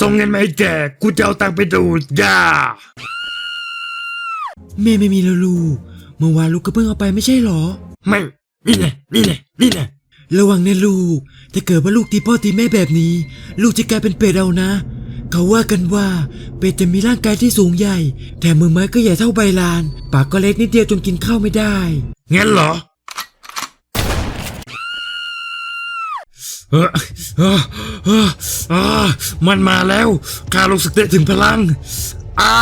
ส่งเงินมาให้แกกูจะเอาตังค์ไปดูดยาแม่ไม่มีแล้วลูกเมื่อวานลูกก็เพิ่งเอาไปไม่ใช่หรอ ไม่ นี่แหละนี่แหละนี่แหละระวังนะลูก ถ้าเกิดว่าลูกตีพ่อตีแม่แบบนี้ ลูกจะกลายเป็นเป็ดเอานะ เขาว่ากันว่า เป็ดจะมีร่างกายที่สูงใหญ่ แต่มือไม้ก็ใหญ่เท่าใบลาน ปากก็เล็กนิดเดียวจนกินข้าวไม่ได้ งั้นเหรอ มันมาแล้วข้ารู้สึกได้ถึงพลังอา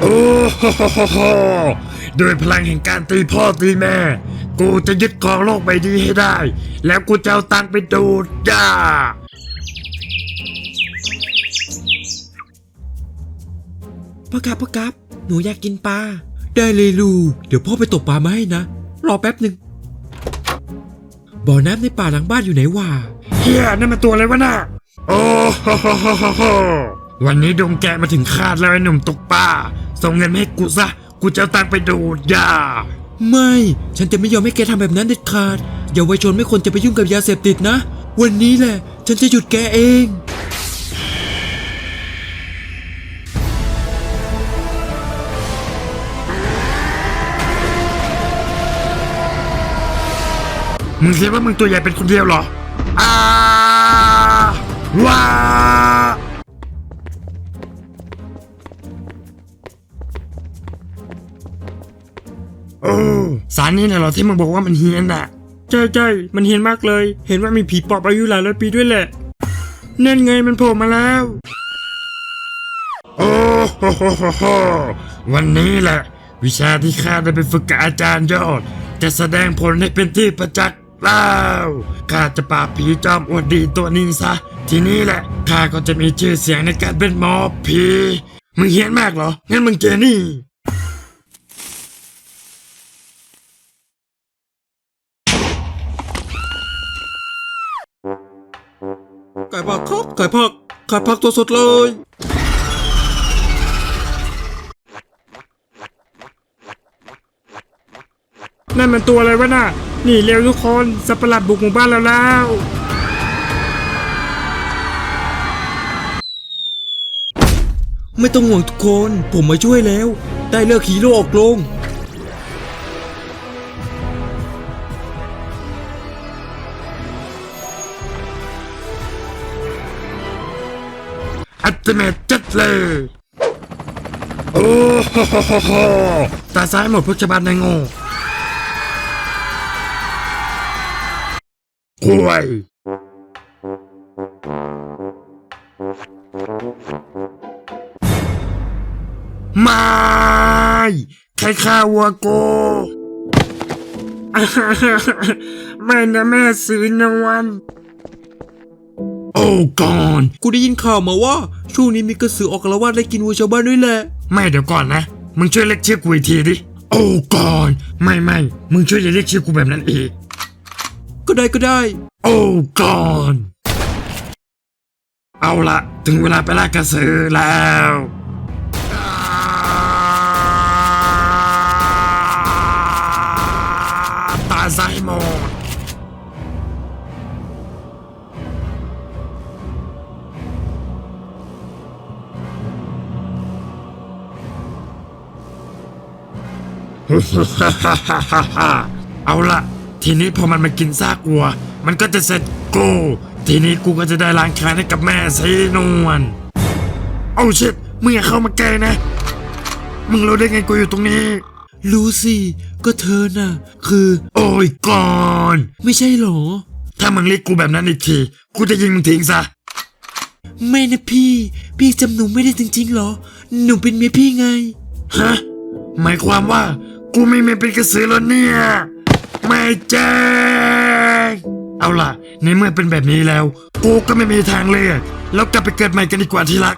โอ้โหโหโหโด้วยพลังแห่งการตีพ่อตีแม่ กูจะยึดครองโลกใบนี้ให้ได้ แล้วกูจะเอาตังไปดูดยาพ่อครับพ่อครับ หนูอยากกินปลาได้เลยลูกเดี๋ยวพ่อไปตกปลามาให้นะ รอแป๊บหนึ่ง บ่อน้ำในป่าหลังบ้านอยู่ไหนวะเฮียนั่นมันตัวอะไรวะน่ะโอ้โหโหโหโหโหวันนี้ดงแกะมาถึงคาดแล้วไอ้หนุ่มตกปลาส่งเงินมาให้กูซะ กูจะเอาตังค์ไปดูดยา ไม่ ฉันจะไม่ยอมให้แกทำแบบนั้นเด็ดขาดเยาวชนไม่ควรจะไปยุ่งกับยาเสพติดนะ วันนี้แหละ ฉันจะหยุดแกเอง มึงคิดว่ามึงตัวใหญ่เป็นคนเดียวเหรออาว้าโอ้สารนี้นะเหรอที่มึงบอกว่ามันเฮียนอะใช่ใช่มันเฮียนมากเลย เห็นว่ามีผีปอบอายุหลายร้อยปีด้วยแหละนั่นไงมันโผล่มาแล้ว โอ้โหโหวันนี้แหละ วิชาที่ข้าได้ไปฝึกกับอาจารย์ยอด จะแสดงผลให้เป็นที่ประจักษ์ แล้วข้าจะปราบผีจอมอวดดีตัวนี้ซะ ทีนี้แหละข้าก็จะมีชื่อเสียงในการเป็นหมอผี มึงเฮี้ยนมากเหรอ งั้นมึงเจอนี่ ไก่ผักครับไก่ผักไก่ผักตัวสดเลย นั่นมันตัวอะไรวะน่ะ นี่เร็วทุกคนสัปะหลาดบุกหมู่บ้านเราแล้วไม่ต้องห่วงทุกคน ผมมาช่วยแล้ว ได้เลิกฮีโร่ออกลง อัตเมตจัดเลย โอ้โหโหโหโหตาซ้ายหมดพุทธบาลนายโง่ กล้วยไม่ใครฆ่าวัวโกไม่นะแม่สีนวลโอ้ก่อนกูได้ยินข่าวมาว่า ช่วงนี้มีกระสือออกอาละวาดไล่กินวัวชาวบ้านด้วยแหละ ไม่เดี๋ยวก่อนนะ มึงช่วยเรียกชื่อกูอีกทีดิ โอ้ก่อน ไม่ไม่มึงช่วยอย่าเรียกชื่อกูแบบนั้นอีกก็ ได้ก็ได้ โอ้ก่อน เอาละถึงเวลาไปล่ากระสือแล้วตาไซโมดเอาละ ทีนี้พอมันมากินซากวัว มันก็จะเสร็จกูทีนี้กูก็จะได้ล้างคานให้กับแม่สีนวลโอ้ชิตมึงอย่าเข้ามาใกล้นะ มึงรู้ได้ไงกูอยู่ตรงนี้ รู้สิ ก็เธอน่ะ คือ โอ้ยก่อน ไม่ใช่หรอ ถ้ามึงเรียกกูแบบนั้นอีกที กูจะยิงมึงทิ้งซะ ไม่นะพี่ พี่จำหนูไม่ได้จริงๆหรอ หนูเป็นเมียพี่ไง ฮะ หมายความว่า กูไม่มีเป็นกระสือแล้วเนี่ย ไม่แจ้งเอาล่ะ ในเมื่อเป็นแบบนี้แล้ว กูก็ไม่มีทางเลือกแล้วกลับไปเกิดใหม่กันดีกว่าที่รัก